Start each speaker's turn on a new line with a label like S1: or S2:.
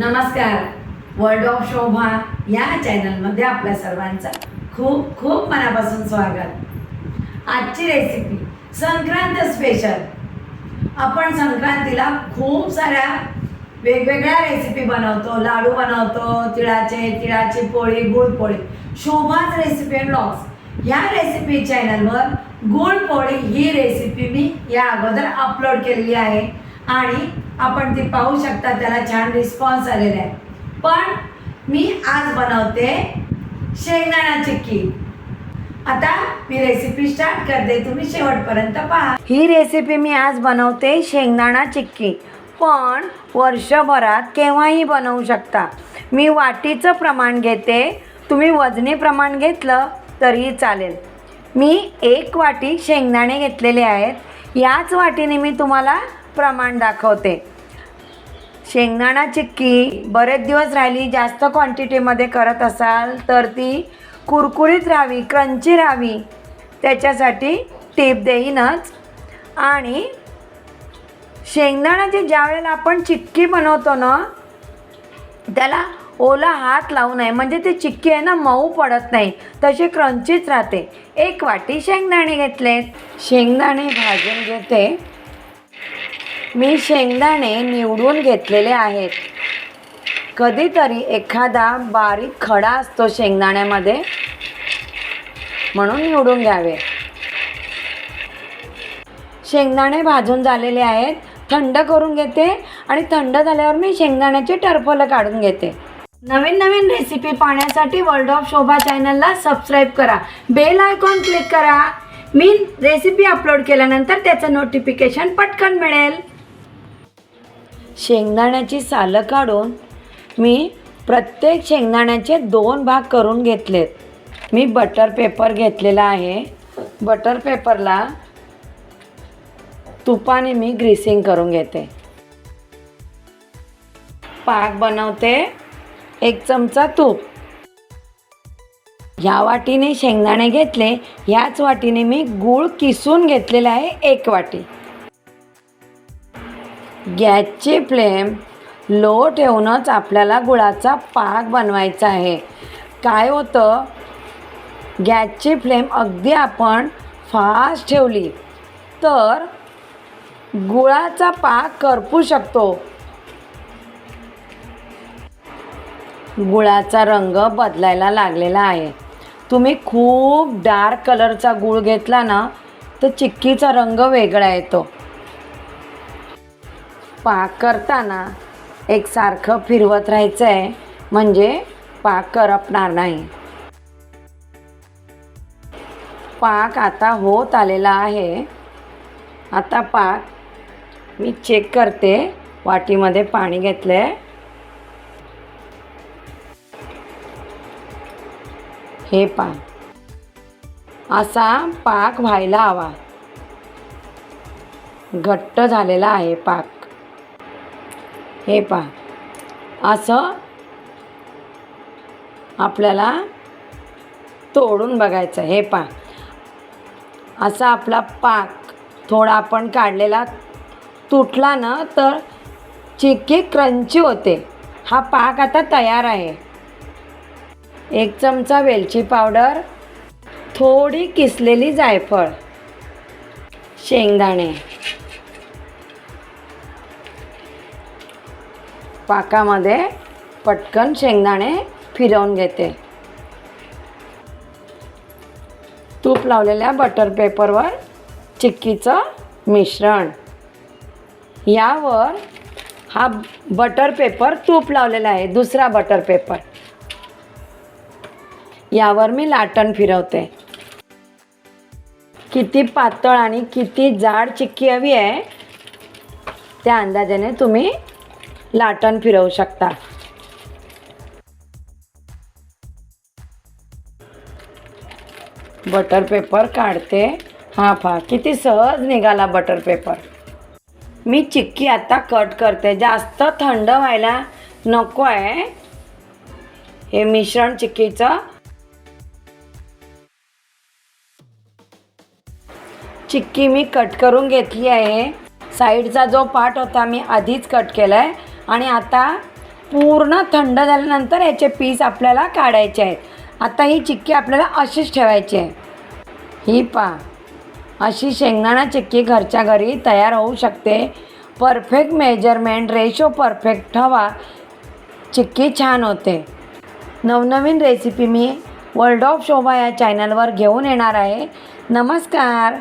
S1: नमस्कार. World of Shobha या चॅनलमध्ये आपल्या सर्वांचं खूप खूप मनापासून स्वागत. आजची रेसिपी संक्रांत स्पेशल आपण संक्रांतीला खूप साऱ्या वेगवेगळ्या रेसिपी बनवतो. लाडू बनवतो तिळाचे तिळाची पोळी गुळपोळी शोभाच रेसिपी अँड ब्लॉग्स या रेसिपी चॅनलवर गुळपोळी ही रेसिपी मी या अगोदर अपलोड केलेली आहे. आणि आपण ते पाहू शकता त्याला छान रिस्पॉन्स आलेला आहे. पण मी आज बनवते शेंगदाणा चिक्की. आता मी रेसिपी स्टार्ट करते. तुम्ही शेवटपर्यंत पहा. ही रेसिपी मी आज बनवते शेंगदाणा चिक्की. पण वर्षभरात केव्हाही बनवू शकता. मी वाटीचं प्रमाण घेते. तुम्ही वजनी प्रमाण घेतलं तरीही चालेल. मी एक वाटी शेंगदाणे घेतलेले आहेत. याच वाटीने मी तुम्हाला प्रमाण दाखवते. शेंगदाणा चिक्की बरेच दिवस राहिली जास्त क्वांटिटीमध्ये करत असाल तर ती कुरकुरीत राहावी क्रंची राहावी. त्याच्यासाठी टीप देईनच. आणि शेंगदाणाची ज्या वेळेला आपण चिक्की बनवतो ना त्याला ओला हात लावू नये. म्हणजे ती चिक्की आहे ना मऊ पडत नाही. तशी क्रंचीच राहते. एक वाटी शेंगदाणे घेतलेत. शेंगदाणे भाजून घेते. मी शेंगदाणे निवडून घेतलेले आहेत. कधीतरी एखादा बारीक खडा असतो शेंगदाण्यामध्ये म्हणून निवडून घ्यावे. शेंगदाणे भाजून झालेले आहेत थंड करून घेते आणि थंड झाल्यावर मी शेंगदाण्याचे टरफलं काढून घेते. नवीन नवीन रेसिपी पाहण्यासाठी वर्ल्ड ऑफ शोभा चॅनलला सबस्क्राईब करा. बेल आयकॉन क्लिक करा. मी रेसिपी अपलोड केल्यानंतर त्याचं नोटिफिकेशन पटकन मिळेल. शेंगदाण्याची सालं काढून मी प्रत्येक शेंगदाण्याचे दोन भाग करून घेतलेत. मी बटर पेपर घेतलेला आहे. बटर पेपरला तुपाने मी ग्रीसिंग करून घेते. पाक बनवते एक चमचा तूप. ह्या वाटीने शेंगदाणे घेतले ह्याच वाटीने मी गूळ किसून घेतलेला आहे एक वाटी. गॅसची फ्लेम लो ठेवूनच आपल्याला गुळाचा पाक बनवायचा आहे. काय होतं? गॅसची फ्लेम अगदी आपण फास्ट ठेवली तर गुळाचा पाक करपू शकतो. गुळाचा रंग बदलायला लागलेला आहे. तुम्ही खूप डार्क कलरचा गुळ घेतला ना तर चिक्कीचा रंग वेगळा येतो. पाक करताना एकसारखं फिरवत राहायचं आहे म्हणजे पाक करपणार नाही. पाक आता होत आलेला आहे. आता पाक मी चेक करते वाटीमध्ये पाणी घेतलं आहे हे पाक असा पाक व्हायला हवा. घट्ट झालेला आहे पाक. हे पहा. असं आपल्याला तोडून बघायचं हे पहा. असा आपला पाक थोडा आपण काढलेला तुटला ना तर चिक्की क्रंची होते. हा पाक आता तयार आहे. एक चमचा वेलची पावडर थोडी किसलेली जायफळ शेंगदाणे. पाकामध्ये पटकन शेंगदाणे फिरवून घेते. तूप लावलेल्या बटर पेपरवर चिक्कीचं मिश्रण. यावर हा बटर पेपर तूप लावलेला आहे दुसरा बटर पेपर यावर मी लाटण फिरवते. किती पातळ आणि किती जाड चिक्की हवी आहे त्या अंदाजाने तुम्ही लाटण फिरवू शकता. बटर पेपर काढते. हा पहा किती सहज निघाला बटर पेपर. मी चिक्की आता कट करते. जास्त थंड व्हायला नको आहे. हे मिश्रण चिक्कीचं. चिक्की मी कट करून घेतली आहे. साईडचा जो पार्ट होता मी आधीच कट केला आहे आणि आता पूर्ण थंड झाल्यानंतर याचे पीस आपल्याला काढायचे आहेत. आता ही चिक्की आपल्याला अशीच ठेवायची आहे. ही पा अशी शेंगदाणा चिक्की घरच्या घरी तयार होऊ शकते. परफेक्ट मेजरमेंट रेशो परफेक्ट हवा चिक्की छान होते. नवनवीन रेसिपी मी वर्ल्ड ऑफ शोभा या चॅनलवर घेऊन येणार आहे. नमस्कार.